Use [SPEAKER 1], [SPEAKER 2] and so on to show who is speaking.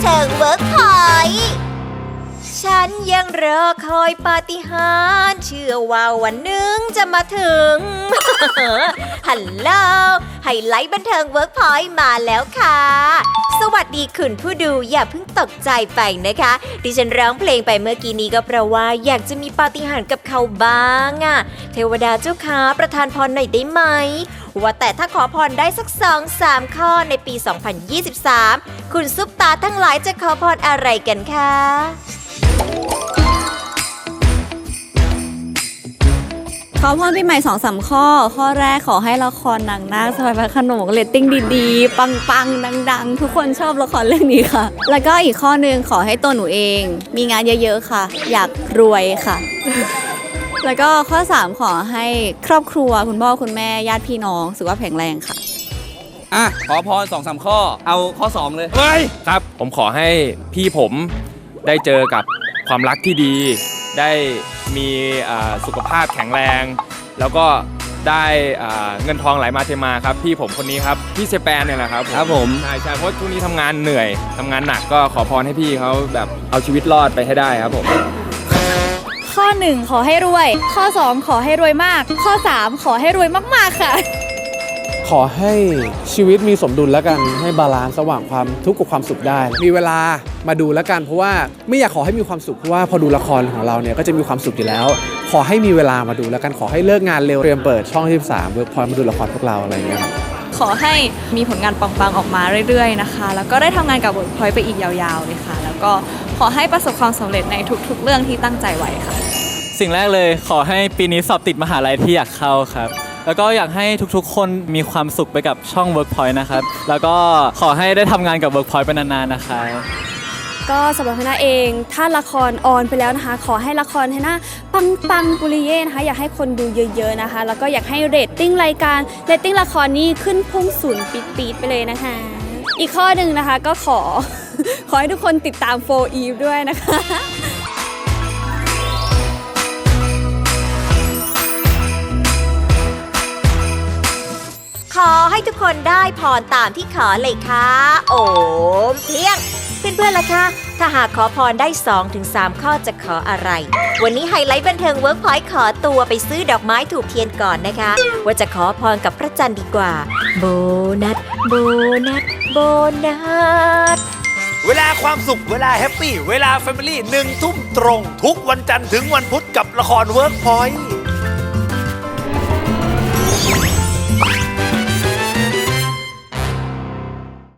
[SPEAKER 1] เทิงเวิร์กพอยต์ ฉันยังรอคอยปาฏิหาริย์เชื่อว่าวันหนึ่งจะมาถึง ฮัลโหลไฮไลท์บันเทิงเวิร์กพอยต์มาแล้วค่ะ สวัสดีคุณผู้ดูอย่าเพิ่งตกใจไปนะคะ ดิฉันร้องเพลงไปเมื่อกี้นี้ก็เพราะว่าอยากจะมีปาฏิหาริย์กับเขาบ้างอะเทวดาเจ้าค้าประทานพรหน่อยได้ไหมว่าแต่ถ้าขอพรได้สักสองสามข้อในปี 2023 คุณซุปตาทั้งหลายจะขอพรอะไรกันคะ
[SPEAKER 2] ขอพรปีใหม่สองสามข้อ ข้อแรกขอให้ละครนางนาคสบายพระโขนงเรตติ้งดีๆ ปังๆ ดัง ๆ ทุกคนชอบละครเรื่องนี้ค่ะ แล้วก็อีกข้อหนึงขอให้ตัวหนูเอง มีงานเยอะๆค่ะ อยากรวยค่ะ แล้วก็ข้อ 3 ขอให้ครอบครัวคุณพ่อคุณแม่ญาติพี่น้องสุขภาพแข็งแรงค่ะ
[SPEAKER 3] อะ ขอพรสองสามข้อ เอาข้อ 2 เลย
[SPEAKER 4] เฮ้ย ครับ ผมขอให้พี่ผมได้เจอกับ ความรักที่ดี ได้มีอ่าสุขภาพแข็งแรง แล้วก็ได้อ่าเงินทองไหลมาเทมาครับพี่ผมคนนี้ครับพี่เซแปนเนี่ยแหละครับ
[SPEAKER 3] ครับผม
[SPEAKER 4] ใช่ใช่เพราะช่วงนี้ทำงานเหนื่อยทำงานหนักก็ขอพรให้พี่เขาแบบเอาชีวิตรอดไปให้ได้ครับผม
[SPEAKER 2] ข้อ 1 ขอให้รวย ข้อ 2 ขอให้รวยมาก ข้อ 3 ขอให้รวยมากๆค่ะ
[SPEAKER 5] ขอให้ชีวิตมีสมดุลแล้วกันให้บาลานซ์ระหว่างความทุกข์กับความสุขได้ มีเวลามาดูแล้วกันเพราะว่าไม่อยากขอให้มีความสุขเพราะว่าพอดูละครของเราเนี่ยก็จะมีความสุขอยู่แล้ว ขอให้มีเวลามาดูแล้วกันขอให้เลิกงานเร็วเตรียมเปิดช่องที่3เวิร์กพอยมาดูละครพวกเราอะไรอย่างเงี้ยครับ
[SPEAKER 2] ขอให้มีผลงานปังๆออกมาเรื่อยๆนะคะ แล้วก็ได้ทำงานกับ Workpoint ไปอีกยาวๆเลยค่ะ แล้วก็ขอให้ประสบความสำเร็จในทุกๆ เรื่องที่ตั้งใจไว้ค่ะ
[SPEAKER 6] สิ่งแรกเลยขอให้ปีนี้สอบติดมหาลัยที่อยากเข้าครับ แล้วก็อยากให้ทุกๆ คนมีความสุขไปกับช่อง Workpoint นะครับ แล้วก็ขอให้ได้ทำงานกับ Workpoint ไปนานๆนะครับ
[SPEAKER 7] ก็สำหรับฮาน่าเอง ถ้าละครออนไปแล้วนะคะ ขอให้ละครฮาน่าปังปังปุริเย่นะคะ อยากให้คนดูเยอะๆนะคะ แล้วก็อยากให้เรตติ้งรายการเรตติ้งละครนี้ขึ้นพุ่งสูงปีดๆไปเลยนะคะ อีกข้อหนึ่งนะคะก็ขอ ขอให้ทุกคนติดตามโฟอีฟด้วยนะคะ
[SPEAKER 1] ขอให้ทุกคนได้พรตามที่ขอเลยค่ะ โอมเพียง เพื่อนๆล่ะคะ ถ้าหากขอพรได้ 2-3 ข้อจะขออะไร วันนี้ไฮไลท์บันเทิงเวิร์กพอยต์ขอตัวไปซื้อดอกไม้ถูกเทียนก่อนนะคะ ว่าจะขอพรกับพระจันทร์ดีกว่า โบนัส โบนัส โบนัส
[SPEAKER 8] เวลาความสุขเวลาแฮปปี้ เวลาแฟมิลี่หนึ่งทุ่มตรง ทุกวันจันทร์ถึงวันพุธกับละครเวิร์กพอยต์